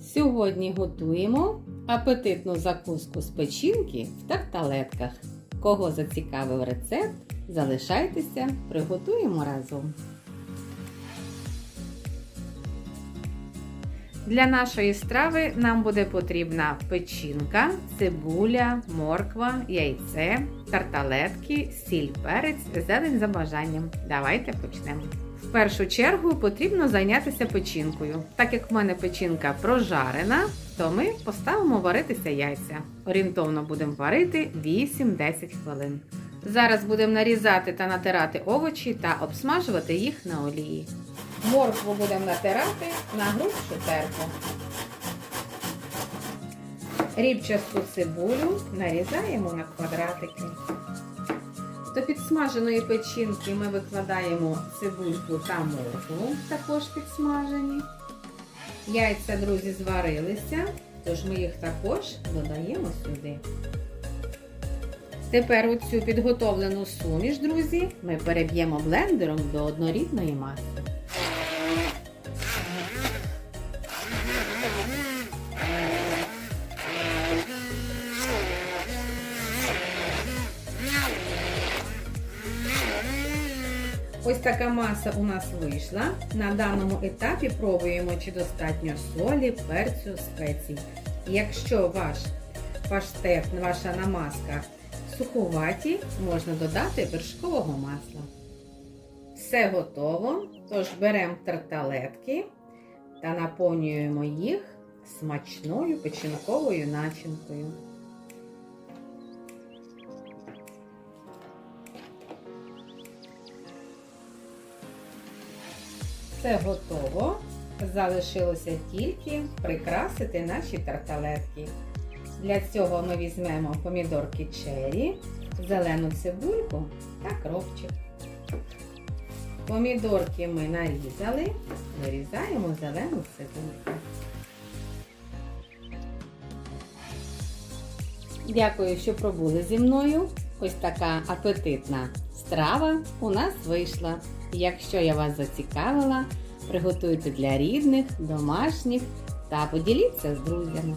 Сьогодні готуємо апетитну закуску з печінки в тарталетках. Кого зацікавив рецепт, залишайтеся, приготуємо разом. Для нашої страви нам буде потрібна печінка, цибуля, морква, яйце, тарталетки, сіль, перець, зелень за бажанням. Давайте почнемо. В першу чергу потрібно зайнятися печінкою. Так як в мене печінка прожарена, то ми поставимо варитися яйця. Орієнтовно будемо варити 8-10 хвилин. Зараз будемо нарізати та натирати овочі та обсмажувати їх на олії. Моркву будемо натирати на грубшу терку. Рібчасту цибулю нарізаємо на квадратики. До підсмаженої печінки ми викладаємо цибульку та моркву, також підсмажені. Яйця, друзі, зварилися, тож ми їх також додаємо сюди. Тепер оцю підготовлену суміш, друзі, ми переб'ємо блендером до однорідної маси. Ось така маса у нас вийшла. На даному етапі пробуємо, чи достатньо солі, перцю, спецій. Якщо ваш паштет, ваша намазка суховаті, можна додати вершкового масла. Все готово. Тож беремо тарталетки та наповнюємо їх смачною печінковою начинкою. Все готово. Залишилося тільки прикрасити наші тарталетки. Для цього ми візьмемо помідорки черрі, зелену цибульку та кропчик. Помідорки ми нарізали, вирізаємо зелену цибульку. Дякую, що пробули зі мною. Ось така апетитна страва у нас вийшла. Якщо я вас зацікавила, приготуйте для рідних, домашніх та поділіться з друзями.